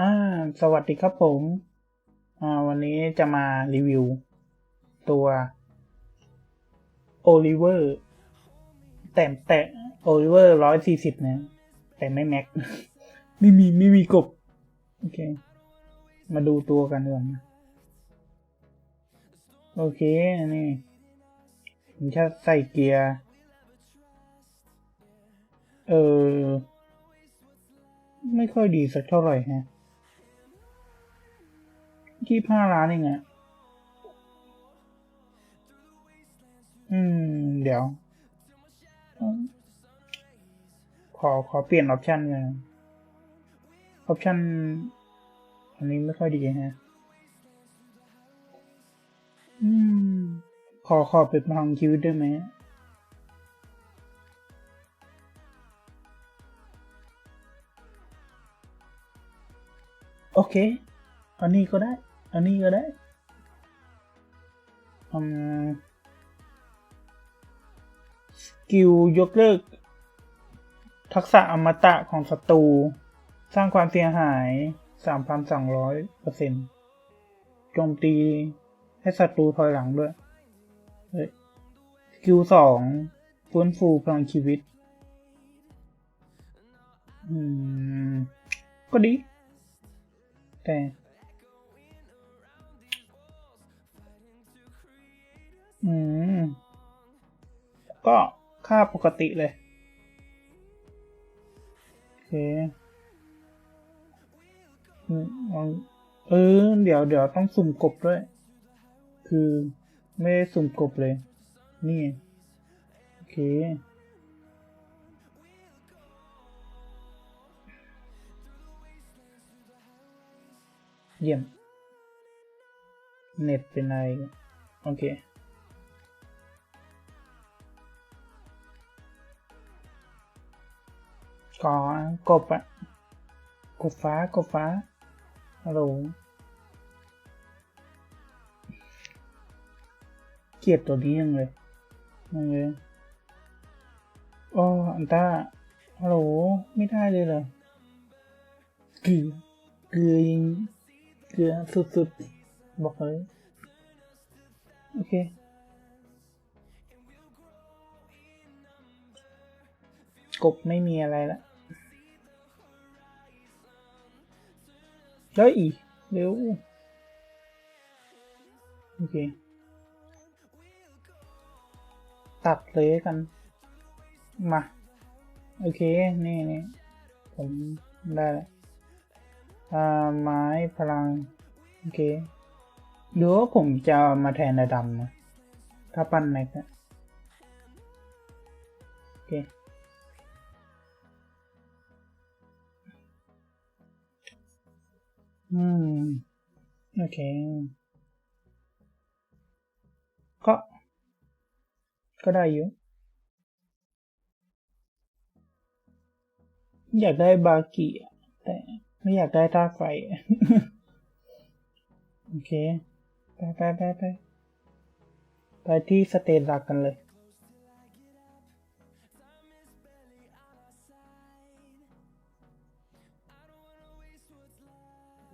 อ่า สวัสดีครับผม อ่า วันนี้จะมารีวิว ตัวโอลิเวอร์แต่แต่โอลิเวอร์ร้อยสี่สิบนะ แต่ไม่แม็ก ไม่มี ไม่มีกบ โอเค มาดูตัวกันก่อนนะ โอเค นี่ผมจะใส่เกียร์ เออ ไม่ค่อยดีสักเท่าไหร่ฮะ ที่ห้าล้านเองอะอืม เดี๋ยว ขอขอเปลี่ยนออปชันกันออปชันอันนี้ไม่ค่อยดีฮะ อืม ขอขอเป็นพลังชีวิตได้ไหมโอเค อันนี้ก็ได้ อันนี้ก็ได้อืมสกิลยกเลิก ทักษะอมตะของศัตรู สร้างความเสียหาย 3,200เปอร์เซ็นต์โจมตีให้ศัตรูถอยหลังด้วยสกิลสองฟื้นฟูพลังชีวิต อืม ก็ดี แต่ อืม ก็ค่าปกติเลย โอเคอืเออ เดี๋ยวเดี๋ยวต้องสุ่มกบด้วย คือ ไม่ได้สุ่มกบเลย นี่ โอเคเยี่ยม เน็ตเป็นไร โอเค กอกบอะกบฟ้ากบฟ้าฮัลโหลเกลียดตัวนี้ยังเลยยังเลยอ๋ออันต้าฮัลโหลไม่ได้เลยเหรอเกลือเกลือยิงเกลือสุดๆบอกเลยโอเคกบไม่มีอะไรละ เฮ้ยเร็วโอเค ตัดเลยกัน มา โอเค นี่นี่ผมได้แล้วอ่าไม้พลัง โอเคหรือว่าผมจะมาแทนระดำนะถ้าปั้นแม็กอะโอเค อืม โอเค ก็ ก็ได้อยู่ อยากได้บากิแต่ไม่อยากได้ท่าไฟ โอเค ไปไปไปไปไปที่สเตจหลักกันเลย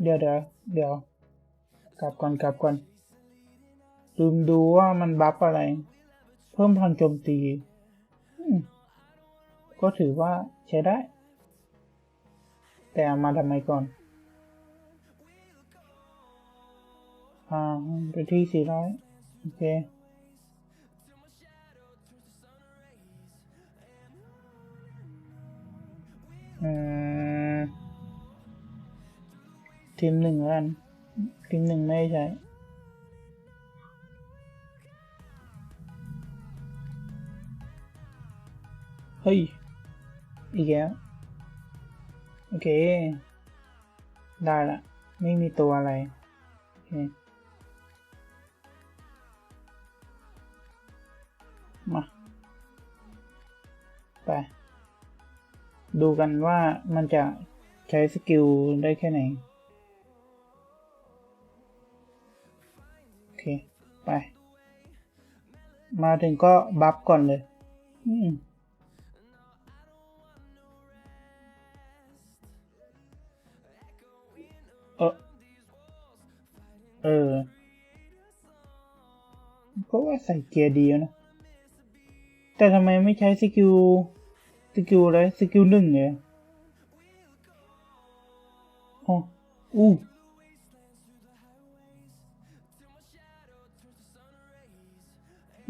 เดี๋ยวเดี๋ยวเดี๋ยว กลับก่อนกลับก่อนลืมดูว่ามันบัฟอะไร เพิ่มพลังโจมตี ก็ถือว่าใช้ได้ แต่เอามาทำไมก่อนอ่าไปที่สี่ร้อยโอเคอืม ทีมหนึ่งแล้วกัน ทีมหนึ่งไม่ใช้เฮ้ย อีกแล้ว โอเค ได้ละ ไม่มีตัวอะไร โอเค มา ไป ดูกันว่ามันจะใช้สกิลได้แค่ไหน ค ไป มาถึงก็บัฟก่อนเลยอเออเออก็ว่าใส่เกียร์ดีนะ แต่ทำไมไม่ใช้สกิล สกิลอะไร สกิลหนึ่งเลยอ๋ออู้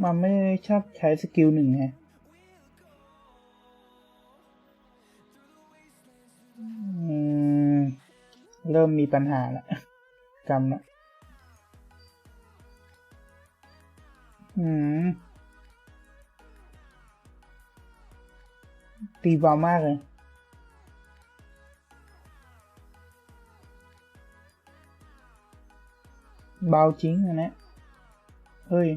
มันไม่ชอบใช้สกิลหนึ่งไงเริ่มมีปัญหาละจำละอืมตีเบามากเลย เบาจริงอันเนี้ยเฮ้ย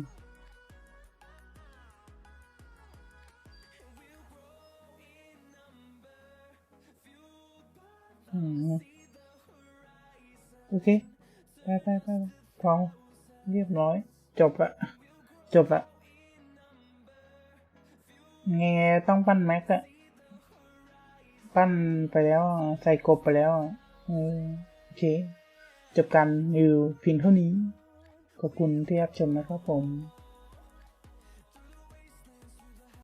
อเคไปไปไปพอเรียบร้อย จบละจบละไงๆต้องปั้นแม็กอะปั้นไปแล้วใส่กบไปแล้วเออโอเค จบการรีวิวเพียงเท่านี้ ขอบคุณที่รับชมนะครับผม